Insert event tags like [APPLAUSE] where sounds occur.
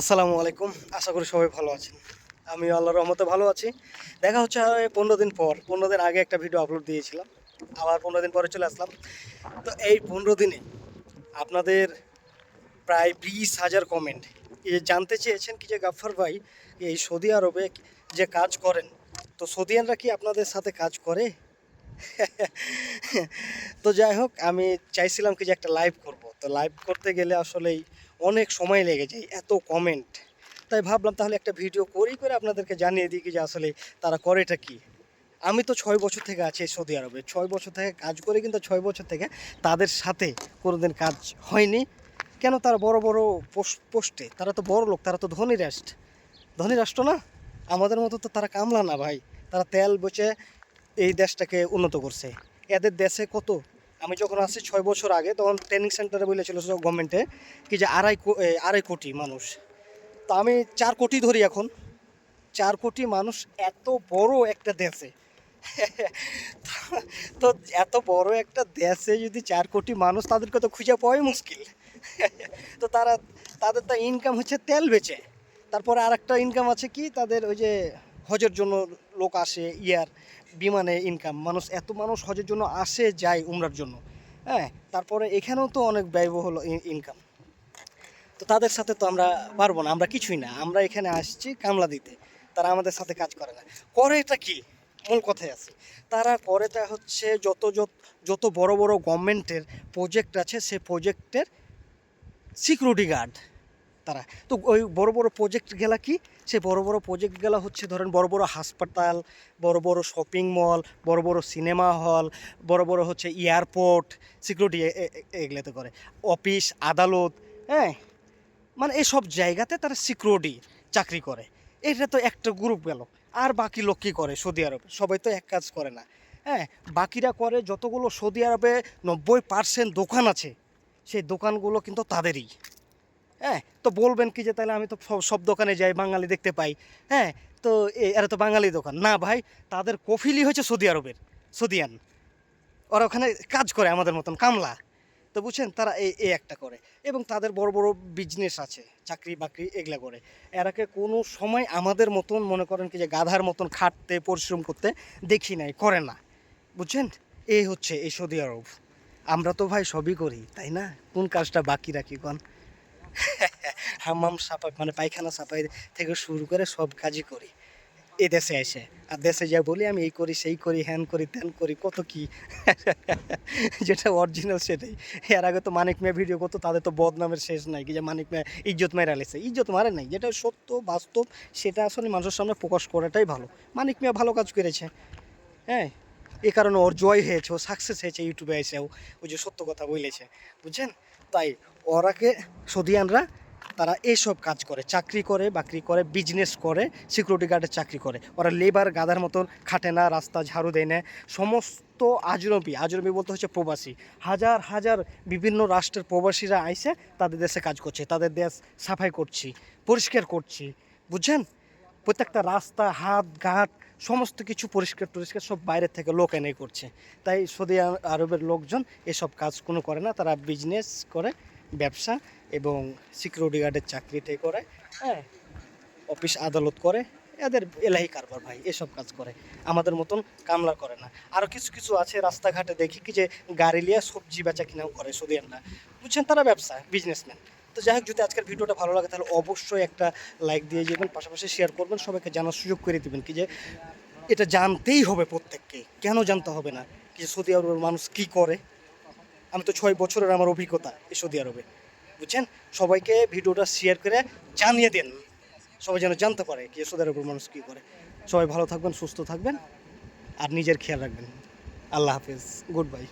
আসসালামু আলাইকুম। আশা করি সবাই ভালো আছেন। আমি আল্লাহর রহমতে ভালো আছি। দেখা হচ্ছে আর পনেরো দিন পর। পনেরো দিন আগে একটা ভিডিও আপলোড দিয়েছিলাম। আবার পনেরো দিন পরে চলে আসলাম। তো এই পনেরো দিনে আপনাদের প্রায় বিশ হাজার কমেন্ট এই জানতে চেয়েছেন কি যে গাফফার ভাই এই সৌদি আরবে যে কাজ করেন, তো সৌদিয়ানরা কি আপনাদের সাথে কাজ করে? তো যাই হোক, আমি চাইছিলাম কি যে একটা লাইভ করব। তো লাইভ করতে গেলে আসলেই অনেক সময় লেগে যায়, এত কমেন্ট তাই ভাবলাম তাহলে একটা ভিডিও করি করে আপনাদেরকে জানিয়ে দিই যে আসলে তারা করেটা কি। আমি তো ছয় বছর থেকে আছি সৌদি আরবে, ছয় বছর থেকে কাজ করে কিন্তু ছয় বছর থেকে তাদের সাথে কোনোদিন কাজ হয়নি। কেন তারা বড় বড় পোস- পোস্টে, তারা তো বড় লোক, তারা তো ধনী রাষ্ট্র। ধনী রাষ্ট্র না, আমাদের মতো তো তারা কামলা না ভাই। তারা তেল বেচে এই দেশটাকে উন্নত করছে। এদের দেশে কত আমি যখন আসছি ছয় বছর আগে, তখন ট্রেনিং সেন্টারে বলেছিল গভর্নমেন্টে কি যে আড়াই আড়াই কোটি মানুষ। তো আমি চার কোটি ধরি এখন। চার কোটি মানুষ এত বড় একটা দেশে। [LAUGHS] তো এত বড় একটা দেশে যদি চার কোটি মানুষ, তাদেরকে তো খুঁজে পাওয়াই মুশকিল। [LAUGHS] তো তারা, তাদের তো ইনকাম হচ্ছে তেল বেচে। তারপরে আর একটা ইনকাম আছে কি? তাদের ওই যে হজের জন্য লোক আসে, ইয়ার। বিমানে ইনকাম মানুষ এত মানুষ হজের জন্য আসে, যায় উমরার জন্য। হ্যাঁ তারপরে এখানেও তো অনেক ব্যয়বহুল ইনকাম তো তাদের সাথে তো আমরা পারব না, আমরা কিছুই না। আমরা এখানে আসছি কামলা দিতে, তারা আমাদের সাথে কাজ করে না। করে এটা কি? মূল কথায় আছে। তারা করেটা হচ্ছে যত যত যত বড় বড় গভর্নমেন্টের প্রজেক্ট আছে, সে প্রজেক্টের সিকিউরিটি গার্ড তারা। তো ওই বড় বড় প্রজেক্ট গেলা কি? সে বড় বড় প্রজেক্ট গেলা হচ্ছে ধরেন বড় বড় হাসপাতাল, বড় বড় শপিং মল বড় বড় সিনেমা হল বড় বড় হচ্ছে এয়ারপোর্ট সিকিউরিটি এগুলোতে করে। অফিস আদালত হ্যাঁ? মানে এসব জায়গাতে তারা সিকিউরিটি চাকরি করে। এটা তো একটা গ্রুপ গেল। আর বাকি লোক কী করে সৌদি আরবে? সবাই তো এক কাজ করে না। হ্যাঁ? বাকিরা করে যতগুলো সৌদি আরবে নব্বই পার্সেন্ট দোকান আছে, সেই দোকানগুলো কিন্তু তাদেরই। হ্যাঁ তো বলবেন কি যে তাহলে আমি তো সব- দোকানে যাই, বাঙালি দেখতে পাই। হ্যাঁ তো এ- এরা তো বাঙালি দোকান। না ভাই, তাদের কফিলি হচ্ছে সৌদি আরবের, সৌদিয়ান। ওরা ওখানে কাজ করে আমাদের মতন, কামলা। তো বুঝছেন, তারা এই এই একটা করে। এবং তাদের বড় বড় বিজনেস আছে, চাকরি বাকরি এগুলা করে। এরাকে কোনো সময় আমাদের মতন, মনে করেন কি যে গাধার মতন খাটতে, পরিশ্রম করতে দেখি নাই, করে না। বুঝছেন? এই হচ্ছে এই সৌদি আরব। আমরা তো ভাই সবই করি, তাই না? কোন কাজটা বাকি রাখি, কোন? [LAUGHS] হামাম সাফাই মানে পায়খানা সাফাই থেকে শুরু করে সব কাজই করি। এই দেশে এসে। আর দেশে যা বলি, আমি এই করি, সেই করি, হ্যান করি, ত্যান করি, কত কি? [LAUGHS] যেটা অরিজিনাল সেটাই। এর আগে তো মানিক মেয়ে ভিডিও করতো, তাদের তো বদনামের শেষ নাই। কি যে মানিক মেয়ে ইজ্জত মেরে আলেছে ইজ্জত মারে নাই। যেটা সত্য, বাস্তব, সেটা আসলে মানুষের সামনে প্রকাশ করাটাই ভালো। মানিক মেয়ে ভালো কাজ করেছে। হ্যাঁ? এ কারণে ওর জয় হয়েছে, ও সাকসেস হয়েছে ইউটিউবে এসেও ওই যে সত্য কথা বলেছে, বুঝছেন? তাই ওরাকে সৌদিয়ানরা, তারা এইসব কাজ করে, চাকরি করে, বাকরি করে বিজনেস করে সিকিউরিটি গার্ডের চাকরি করে। ওরা লেবার গাদার মতন খাটে না, রাস্তা ঝাড়ু দেয় না। সমস্ত আজরবি আজরবি বলতে হচ্ছে প্রবাসী। হাজার হাজার বিভিন্ন রাষ্ট্রের প্রবাসীরা আইসে তাদের দেশে কাজ করছে, তাদের দেশ সাফাই করছি, পরিষ্কার করছি, বুঝছেন? প্রত্যেকটা রাস্তা, হাত, ঘাট সমস্ত কিছু পরিষ্কার টরিষ্কার সব বাইরের থেকে লোক এনে করছে। তাই সৌদি আরবের লোকজন এসব কাজ কোনো করে না, তারা বিজনেস করে, ব্যবসা এবং সিকিউরিটি গার্ডের চাকরিটাই করে হ্যাঁ অফিস আদালত করে, এদের এলাহি কারবার ভাই, এসব কাজ করে। আমাদের মতন কামলা করে না। আরও কিছু কিছু আছে রাস্তাঘাটে দেখি কি যে গাড়ি লিয়ে সবজি বেচা কিনাও করে সৌদিয়ানরা বুঝছেন তারা ব্যবসা বিজনেসম্যান তো যাই হোক, যদি আজকের ভিডিওটা ভালো লাগে, তাহলে অবশ্যই একটা লাইক দিয়ে যাবেন, পাশাপাশি শেয়ার করবেন, সবাইকে জানার সুযোগ করে দেবেন কি যে এটা জানতেই হবে প্রত্যেককে। কেন জানতে হবে না? কি সৌদি আরবের মানুষ কি করে? আমি তো ছয় বছরের আমার অভিজ্ঞতা এই সৌদি আরবে। বুঝছেন? সবাইকে ভিডিওটা শেয়ার করে জানিয়ে দেন। সবাই যেন জানতে পারে কি সৌদি আরবের মানুষ কী করে। সবাই ভালো থাকবেন, সুস্থ থাকবেন, আর নিজের খেয়াল রাখবেন। আল্লাহ হাফিজ। Good bye